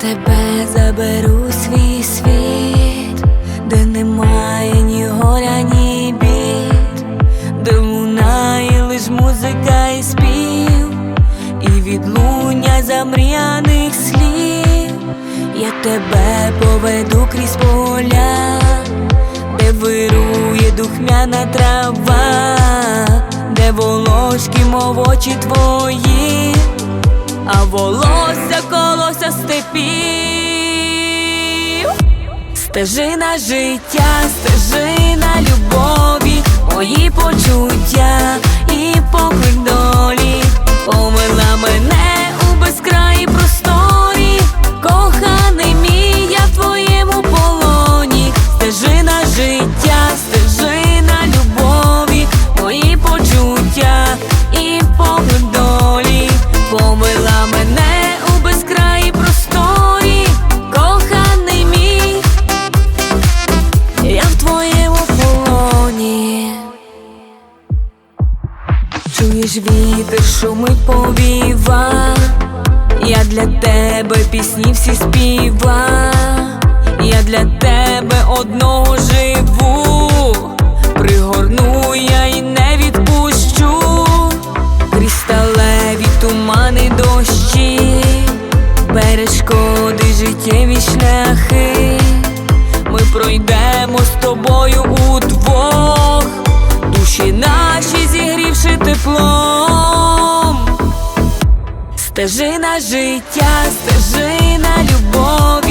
тебе заберу свій світ, де немає ні горя, ні бід, де лунає лиш музика і спів, і відлуння замріяних слів. Я тебе поведу крізь поля, де вирує духмяна трава, де волошки, мов очі твої а волосся колося степів, стежина життя, стежина любові, мої почуття Чуєш вітер, шумить повіва, я для тебе пісні всі співа, я для тебе одного живу, пригорну я і не відпущу, кристалеві тумани дощі, перешкоди життєві шляхи, ми пройдемо з тобою Стежина життя, стежина любові,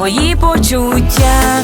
мої почуття.